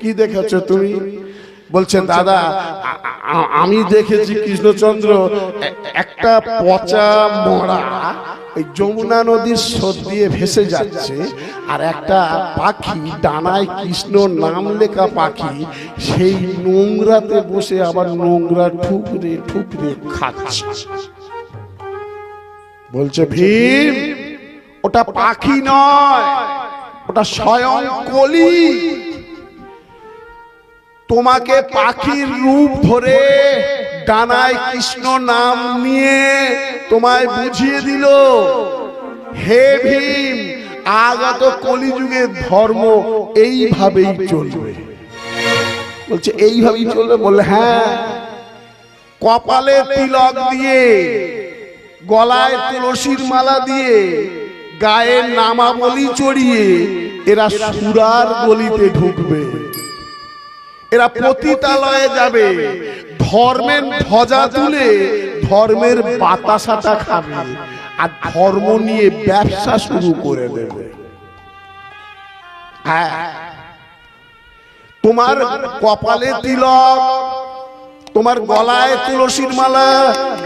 কি দেখেছ তুমি? বলছে দাদা আমি দেখেছি কৃষ্ণচন্দ্র একটা পচা মরা এই যমুনা নদীর স্রোত দিয়ে ভেসে যাচ্ছে, আর একটা পাখি, ডানায় কৃষ্ণ নাম লেখা পাখি, সেই নোংরাতে বসে আবার নোংরা ঠুকরে ঠুকরে খাচ্ছে। বলছে, ভীম, ওটা পাখি নয়, ওটা স্বয়ং কলি। তোমাকে পাখির রূপ ধরে ডানায় কৃষ্ণ নাম নিয়ে তোমায় বুঝিয়ে দিল। হে ভীম আগত কলিযুগের ধর্ম এইভাবেই চলবে। বলছে এইভাবেই চলবে? বললে হ্যাঁ। কপালে তিলক দিয়ে গলায় তুলসীর মালা দিয়ে গায়ে নামাবলি চড়িয়ে এরা সুরার গলিতে ঢুকবে। এরা পতিতালয়ে যাবে। ধর্মের ধ্বজা তুলে ধর্মের বাতাসাটা খাবে। আর ধর্ম নিয়ে ব্যবসা শুরু করে দেবে। হ্যাঁ। তোমার কপালে তিলক তোমার গলায় তুলসীর মালা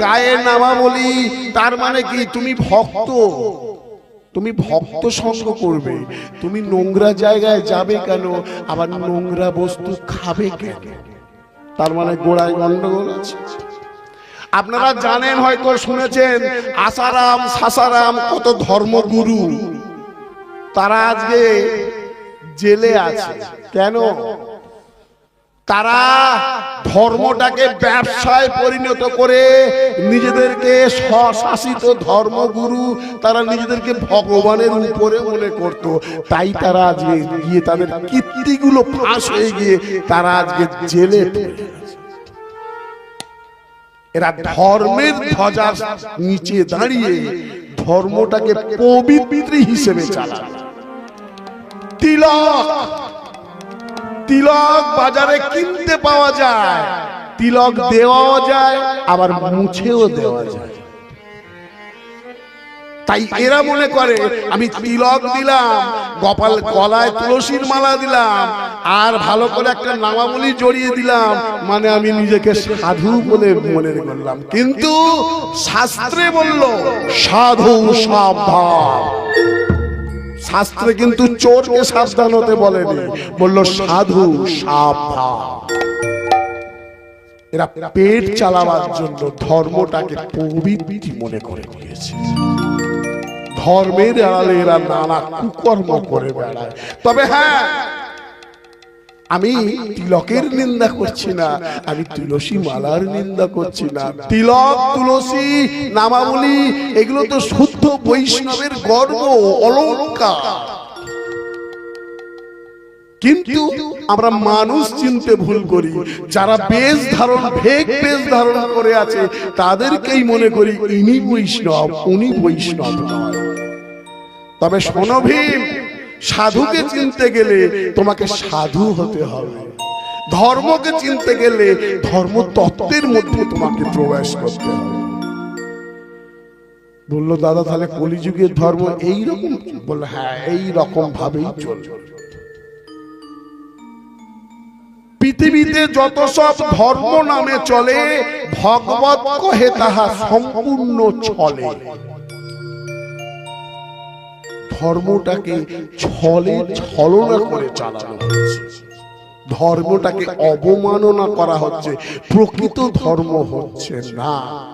গায়ে নামাবলি তার মানে কি তুমি ভক্ত? তুমি ভক্ত সঙ্গ করবে। তুমি নোংরা জায়গায় যাবে কেন? আবার নোংরা বস্তু খাবে কেন? তার মানে গোড়ায় গন্ডগোল আছে। আপনারা জানেন, হয়তো শুনেছেন আসারাম সাসারাম কত ধর্মগুরু। তারা আজকে জেলে আছে। কেন? তারা ধর্মটাকে ব্যবসায় পরিণত করে নিজেদেরকে স্বশাসিত ধর্মগুরু তারা নিজেদেরকে ভগবানের উপরে মনে করত। তাই তারা আজকে গিয়ে তাদের কীর্তিগুলো ফাঁস হয়ে গিয়ে তারা আজকে জেলে এরা ধর্মের ধ্বজার নিচে দাঁড়িয়ে ধর্মটাকে পবিত্র হিসেবে চালায়। তিলক! তিলক বাজারে কিনতে পাওয়া যায়। তিলক দেওয়াও যায়, আবার মুছেও দেওয়া যায়। তাই এরা মনে করে, আমি তিলক দিলাম, গোপাল গলায় তুলসীর মালা দিলাম, আর ভালো করে একটা নামাবলি জড়িয়ে দিলাম মানে আমি নিজেকে সাধু বলে মনে করলাম। কিন্তু শাস্ত্রে বলল, সাধু সাবধান। শাস্ত্রে কিন্তু চোরকে সাবধান হতে বলেনি। বলল, সাধু, সাবধান। এরা পেট চালাবার জন্য ধর্মটাকে পবিত্র মনে করে নিয়েছে। ধর্মের আড়ালে এরা নানা কুকর্ম করে বেড়ায়। তবে হ্যাঁ আমি তিলকের নিন্দা করছি না। আমি তুলসী মালার নিন্দা করছি না। তিলক তুলসী নামাবলী এগুলো তো শুদ্ধ বৈষ্ণবের গর্ব অলঙ্কার। কিন্তু আমরা মানুষ চিনতে ভুল করি। যারা বেশ ধারণ ভেগ বেশ ধারণ করে আছে তাদেরকেই মনে করি ইনি বৈষ্ণব উনি বৈষ্ণব নয়। তবে শোনো ভীম সাধুকে চিনতে গেলে তোমাকে সাধু হতে হবে। ধর্মকে চিনতে গেলে ধর্ম তত্ত্বের মধ্যে তোমাকে প্রবেশ করতে হবে। বলল দাদা তাহলে কলিযুগের ধর্ম এই রকম? বলল হ্যাঁ এই রকম ভাবেই চলবে। পৃথিবীতে যত সব ধর্ম নামে চলে ভগবত কহে তাহা সম্পূর্ণ চলে। ধর্মটাকে ছলে ছলনা করে চালানো হচ্ছে। ধর্মটাকে অবমাননা করা হচ্ছে। প্রকৃত ধর্ম হচ্ছে না।